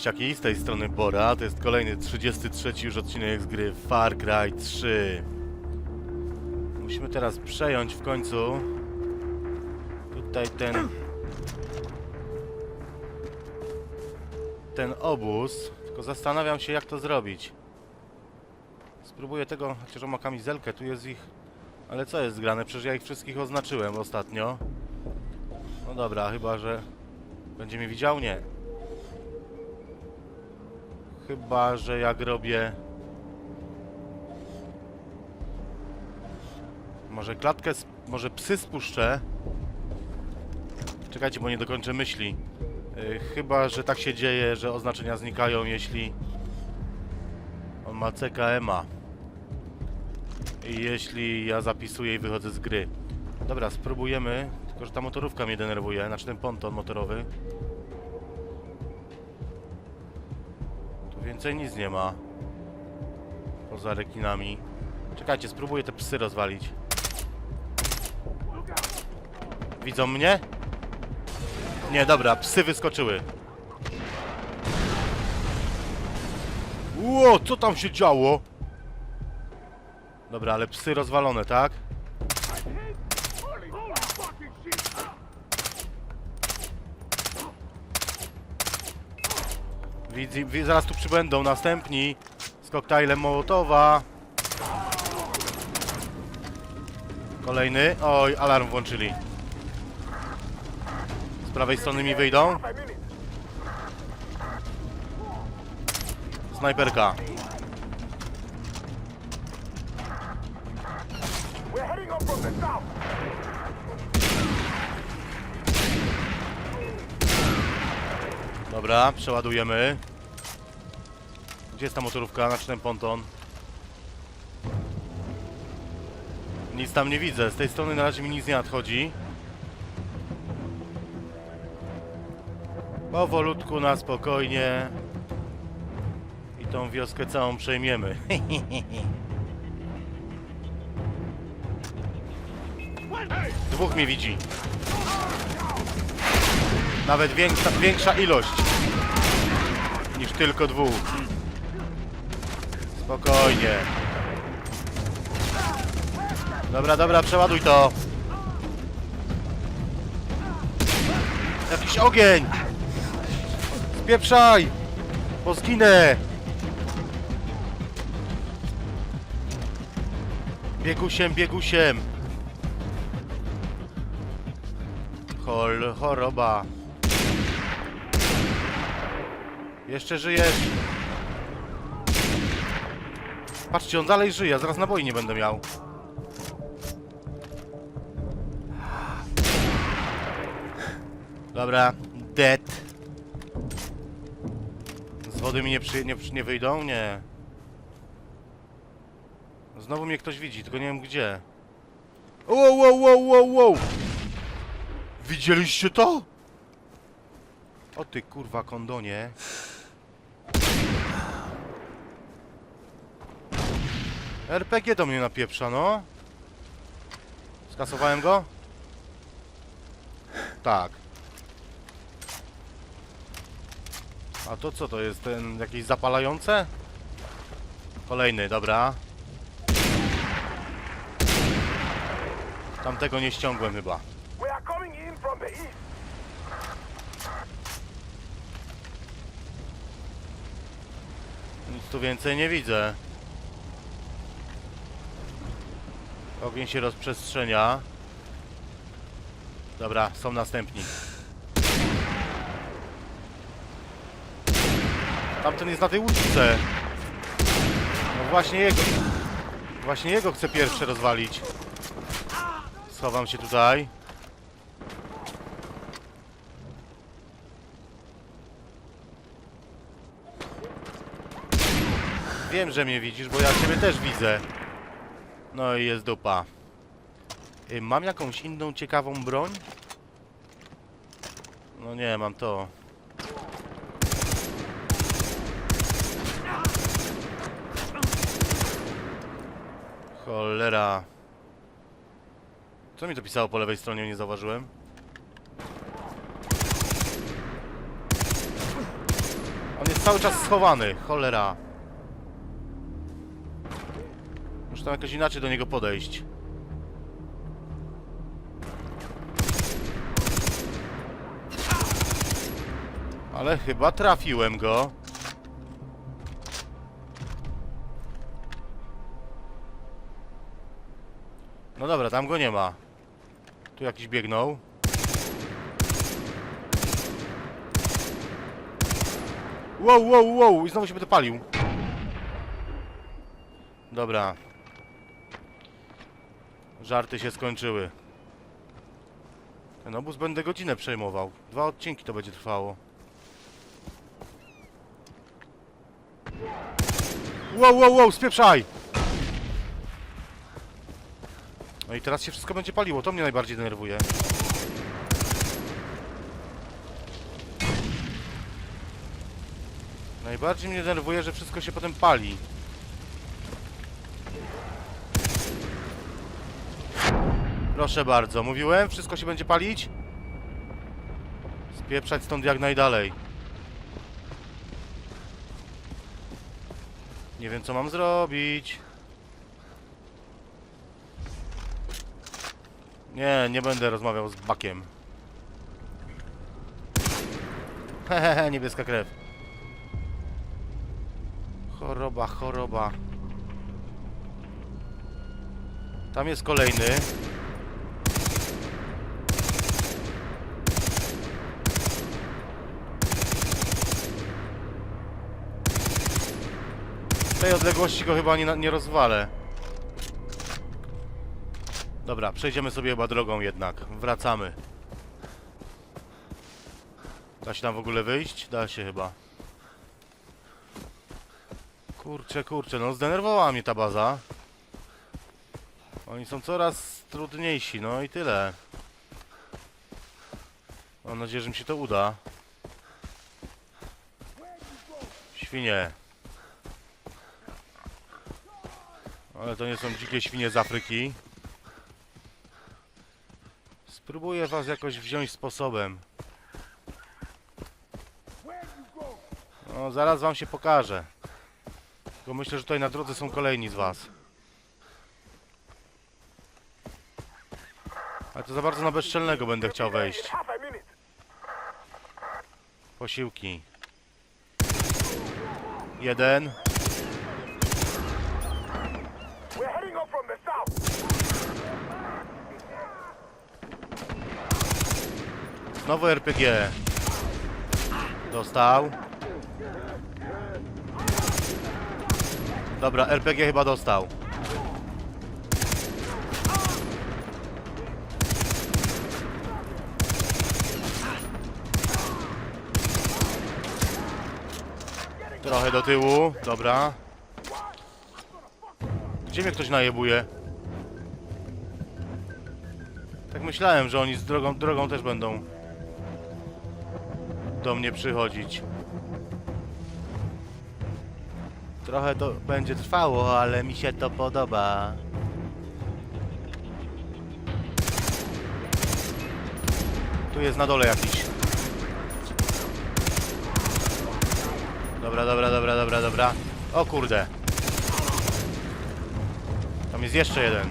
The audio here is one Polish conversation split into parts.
Beściaki, z tej strony Bora, to jest kolejny 33 już odcinek z gry Far Cry 3 Musimy teraz przejąć w końcu tutaj ten ten obóz, tylko zastanawiam się jak to zrobić. Spróbuję tego, chociaż on ma kamizelkę, tu jest ich ale co jest zgrane? Przecież ja ich wszystkich oznaczyłem ostatnio. No dobra, chyba że będzie mnie widział? Nie Chyba, że jak robię... Może klatkę, może psy spuszczę? Czekajcie, bo nie dokończę myśli. Yy, chyba, że tak się dzieje, że oznaczenia znikają, jeśli on ma CKM-a. I jeśli ja zapisuję i wychodzę z gry. Dobra, spróbujemy. Tylko, że ta motorówka mnie denerwuje, znaczy ten ponton motorowy. Więcej nic nie ma. Poza rekinami. Czekajcie, spróbuję te psy rozwalić. Widzą mnie? Nie, dobra, psy wyskoczyły. Ło, co tam się działo? Dobra, ale psy rozwalone, tak? Widzi, wi- zaraz tu przybędą następni z koktajlem Mołotowa. Kolejny. Oj, alarm włączyli. Z prawej strony mi wyjdą. Snajperka. Dobra, przeładujemy. Gdzie jest ta motorówka? Znaczy ten ponton. Nic tam nie widzę. Z tej strony na razie mi nic nie nadchodzi. Powolutku, na spokojnie. I tą wioskę całą przejmiemy. Dwóch mnie widzi. Nawet większa, większa ilość niż tylko dwóch. Spokojnie. Dobra, dobra, przeładuj to. Jakiś ogień! Spieprzaj! Bo zginę! Biegusiem, biegusiem! Chol, choroba. Jeszcze żyjesz. Patrzcie, on dalej żyje, zaraz naboi nie będę miał. Dobra, dead. Z wody mi nie, przy, nie, nie wyjdą? Nie. Znowu mnie ktoś widzi, tylko nie wiem gdzie. Wow, wow, wow, wow, wow! Widzieliście to? O ty kurwa kondonie. RPG do mnie napieprza, no. Skasowałem go? Tak. A to co to jest? Ten jakieś zapalające? Kolejny, dobra. Tamtego nie ściągłem chyba. Nic tu więcej nie widzę. Ogień się rozprzestrzenia. Dobra, są następni. Tamten jest na tej łódce. No właśnie jego. Właśnie jego chcę pierwszy rozwalić. Schowam się tutaj. Wiem, że mnie widzisz, bo ja ciebie też widzę. No i jest dupa. Y, Mam jakąś inną ciekawą broń? No nie, mam to. Cholera. Co mi to pisało po lewej stronie, nie zauważyłem? jest cały czas schowany, cholera. Muszę tam jakoś inaczej do niego podejść. Ale chyba trafiłem go. No dobra, tam go nie ma. Tu jakiś biegnął. Wow, wow, wow! I znowu się będę palił. Dobra. Żarty się skończyły. Ten obóz będę godzinę przejmował. Dwa odcinki to będzie trwało. Wow, wow, wow, spieprzaj! No i teraz się wszystko będzie paliło, to mnie najbardziej denerwuje. Najbardziej mnie denerwuje, że wszystko się potem pali. Proszę bardzo, mówiłem, wszystko się będzie palić? Spieprzać stąd jak najdalej. Nie wiem co mam zrobić. Nie, nie będę rozmawiał z Bakiem. Hehehe, niebieska krew. Choroba, choroba. Tam jest kolejny. Tej odległości go chyba nie, nie rozwalę. Dobra, przejdziemy sobie chyba drogą jednak. Wracamy. Da się tam w ogóle wyjść? Da się chyba. Kurczę, kurczę, no zdenerwowała mnie ta baza. Oni są coraz trudniejsi, no i tyle. Mam nadzieję, że mi się to uda. Świnie. Ale to nie są dzikie świnie z Afryki. Spróbuję was jakoś wziąć sposobem. No, zaraz wam się pokażę. Tylko myślę, że tutaj na drodze są kolejni z was. Ale to za bardzo na bezczelnego będę chciał wejść. Posiłki. Jeden. Znowu RPG. Dostał. Dobra, RPG chyba dostał. Trochę do tyłu, dobra. Gdzie mnie ktoś najebuje? Tak myślałem, że oni z drogą, drogą też będą do mnie przychodzić. Trochę to będzie trwało, ale mi się to podoba. Tu jest na dole jakiś. Dobra, dobra, dobra, dobra, dobra. O kurde. Tam jest jeszcze jeden.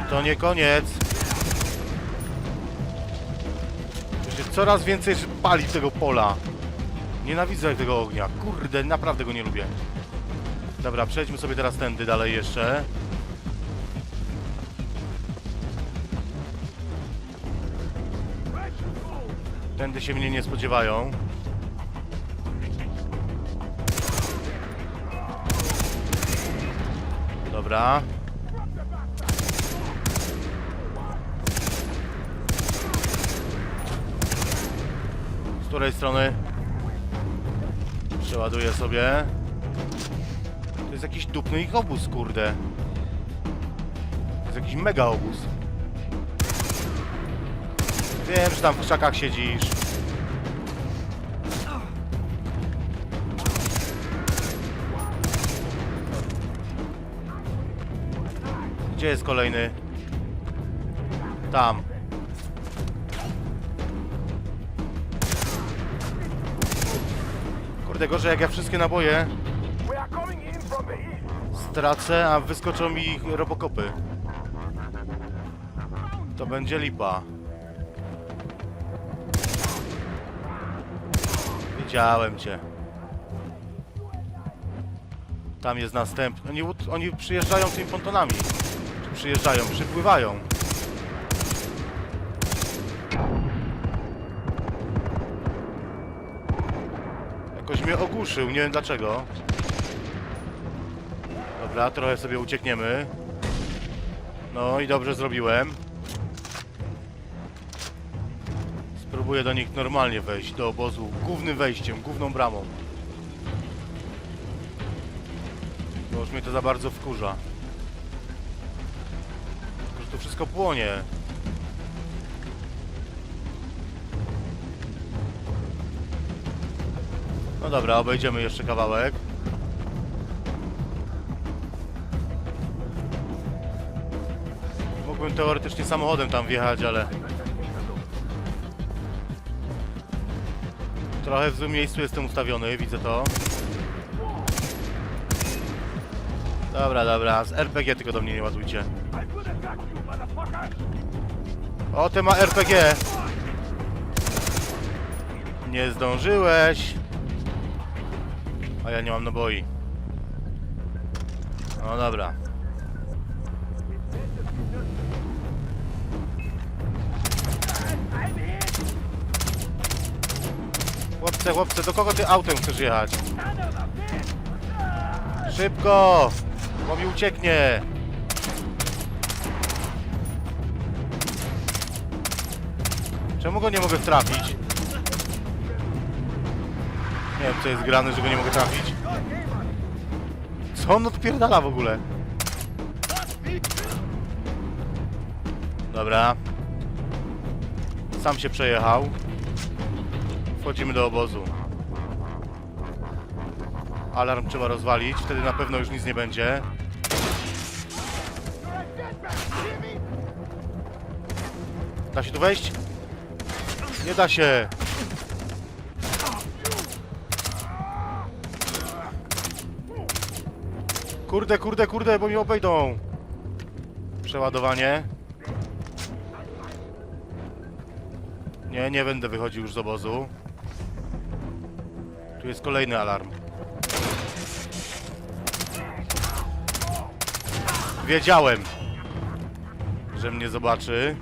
I to nie koniec. Coraz więcej pali tego pola. Nienawidzę tego ognia. Kurde, naprawdę go nie lubię. Dobra, przejdźmy sobie teraz tędy dalej jeszcze. Tędy się mnie nie spodziewają. Dobra. Której strony? Przeładuję sobie. To jest jakiś dupny ich obóz, kurde. To jest jakiś mega obóz. Wiem, że tam w krzakach siedzisz. Gdzie jest kolejny? Tam. Tego, że jak ja wszystkie naboje stracę, a wyskoczą mi robokopy. To będzie lipa. Widziałem cię. Tam jest następny. Oni, oni przyjeżdżają tymi pontonami. Przyjeżdżają? Przypływają. Jakoś mnie ogłuszył, nie wiem dlaczego. Dobra, trochę sobie uciekniemy. No i dobrze zrobiłem. Spróbuję do nich normalnie wejść, do obozu, głównym wejściem, główną bramą. Bo już mnie to za bardzo wkurza. Tylko, że tu wszystko płonie. Dobra, obejdziemy jeszcze kawałek. Mógłbym teoretycznie samochodem tam wjechać, ale... Trochę w złym miejscu jestem ustawiony, widzę to. Dobra, dobra, z RPG tylko do mnie nie ładujcie. O, ty ma RPG! Nie zdążyłeś! A ja nie mam naboi. No dobra. Chłopcze, chłopcze, do kogo ty autem chcesz jechać? Szybko! Bo mi ucieknie! Czemu go nie mogę trafić? Nie wiem co jest grane, że go nie mogę trafić. Co on odpierdala w ogóle? Dobra. Sam się przejechał. Wchodzimy do obozu. Alarm trzeba rozwalić, wtedy na pewno już nic nie będzie. Da się tu wejść? Nie da się. Kurde, kurde, kurde, bo mi obejdą. Przeładowanie. Nie, nie będę wychodził już z obozu. Tu jest kolejny alarm. Wiedziałem, że mnie zobaczy.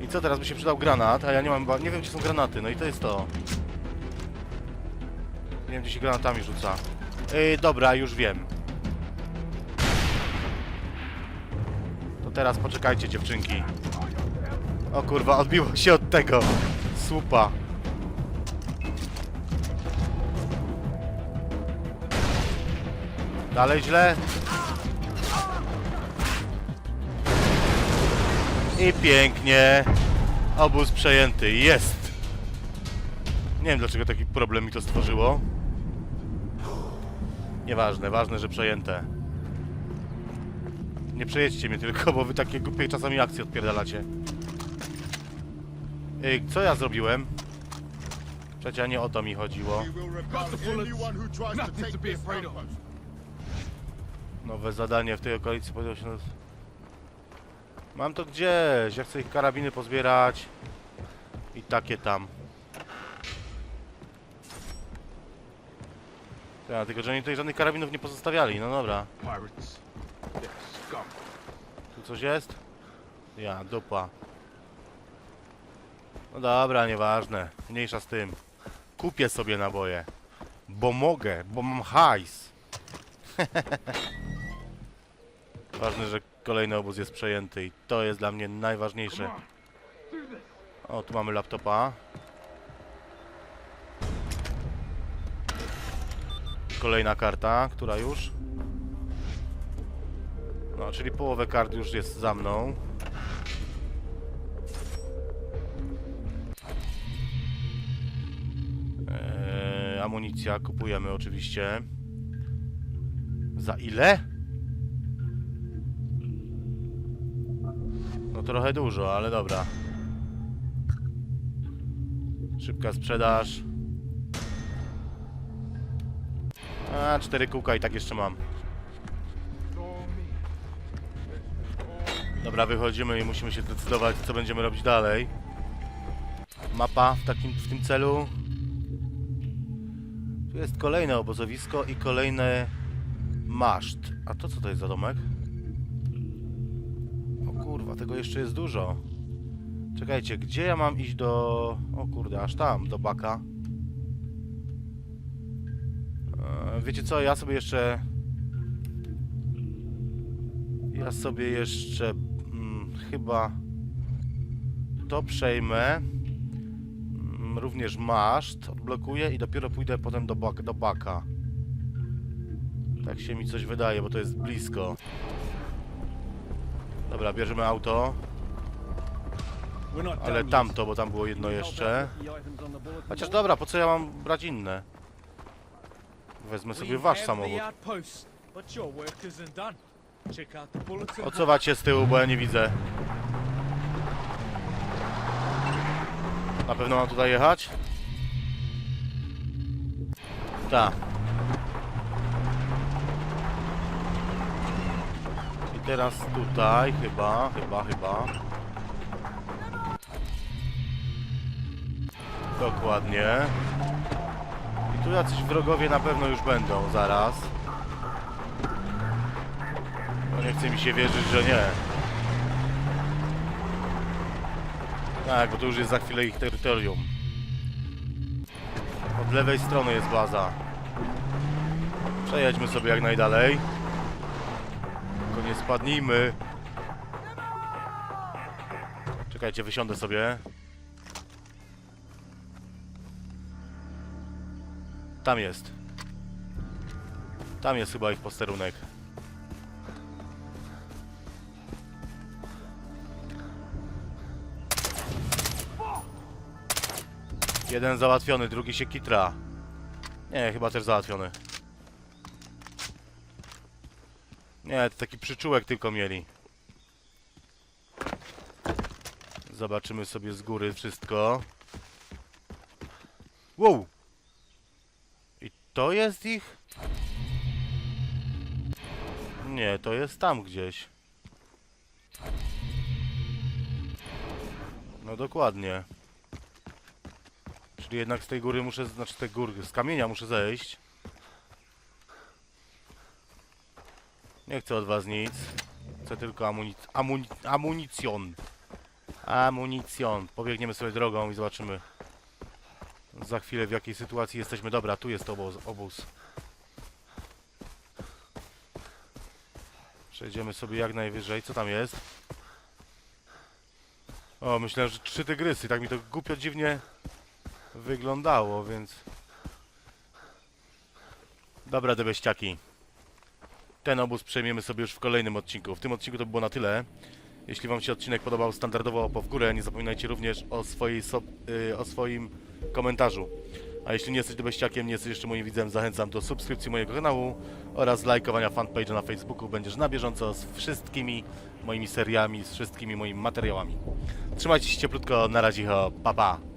I co teraz by się przydał granat, a ja nie mam, nie wiem gdzie są granaty, no i to jest to. Nie wiem gdzie się granatami rzuca. Yy, dobra, już wiem. To teraz poczekajcie dziewczynki. O kurwa, odbiło się od tego. Słupa. Dalej źle. I pięknie. Obóz przejęty. Jest. Nie wiem dlaczego taki problem mi to stworzyło. Nieważne, ważne, że przejęte. Nie przejedźcie mnie tylko, bo wy takie głupie czasami akcje odpierdalacie. Ej, co ja zrobiłem? Przecież nie o to mi chodziło. Nowe zadanie w tej okolicy powiedział się... Mam to gdzieś. Ja chcę ich karabiny pozbierać. I takie tam. Ja, tylko że oni tutaj żadnych karabinów nie pozostawiali. No dobra. Tu coś jest? Ja, dupa. No dobra, nieważne. Mniejsza z tym. Kupię sobie naboje. Bo mogę, bo mam hajs. Ważne, że kolejny obóz jest przejęty i to jest dla mnie najważniejsze. O, tu mamy laptopa. Kolejna karta, która już? No, czyli połowę kart już jest za mną. Eee, amunicja kupujemy oczywiście. Za ile? No trochę dużo, ale dobra. Szybka sprzedaż. A, cztery kółka i tak jeszcze mam. Dobra, wychodzimy i musimy się zdecydować, co będziemy robić dalej. Mapa w, takim, w tym celu. Tu jest kolejne obozowisko i kolejny maszt. A to co to jest za domek? O kurwa, tego jeszcze jest dużo. Czekajcie, gdzie ja mam iść do... O kurde, aż tam, do Baka. Wiecie co, ja sobie jeszcze... Ja sobie jeszcze mm, chyba to przejmę. Mm, Również maszt odblokuję i dopiero pójdę potem do, bak do Baka. Tak się mi coś wydaje, bo to jest blisko. Dobra, bierzemy auto. Ale tamto, bo tam było jedno jeszcze. Chociaż dobra, po co ja mam brać inne? Wezmę sobie wasz samochód. Odsuwać się z tyłu, bo ja nie widzę. Na pewno mam tutaj jechać? Tak. I teraz tutaj, chyba, chyba, chyba. Dokładnie. Tu jacyś wrogowie na pewno już będą zaraz. No nie chce mi się wierzyć, że nie. Tak, bo to już jest za chwilę ich terytorium. Od lewej strony jest baza. Przejedźmy sobie jak najdalej. Tylko nie spadnijmy. Czekajcie, wysiądę sobie. Tam jest. Tam jest chyba ich posterunek. Jeden załatwiony, drugi się kitra. Nie, chyba też załatwiony. Nie, to taki przyczółek tylko mieli. Zobaczymy sobie z góry wszystko. Wow! To jest ich? Nie, to jest tam gdzieś. No dokładnie. Czyli jednak z tej góry muszę, znaczy z tej góry, z kamienia muszę zejść. Nie chcę od was nic. Chcę tylko amunic amuni amunicjon. Amunicjon. Pobiegniemy sobie drogą i zobaczymy za chwilę w jakiej sytuacji jesteśmy. Dobra, tu jest obóz. obóz. Przejdziemy sobie jak najwyżej. Co tam jest? O, myślałem, że trzy tygrysy. Tak mi to głupio dziwnie wyglądało, więc... Dobra, debeściaki. Ten obóz przejmiemy sobie już w kolejnym odcinku. W tym odcinku to było na tyle. Jeśli Wam się odcinek podobał, standardowo po w górę. Nie zapominajcie również o, swojej so y, o swoim komentarzu. A jeśli nie jesteś debeściakiem, nie jesteś jeszcze moim widzem, zachęcam do subskrypcji mojego kanału oraz lajkowania fanpage'a na Facebooku. Będziesz na bieżąco z wszystkimi moimi seriami, z wszystkimi moimi materiałami. Trzymajcie się cieplutko, na razie, pa pa!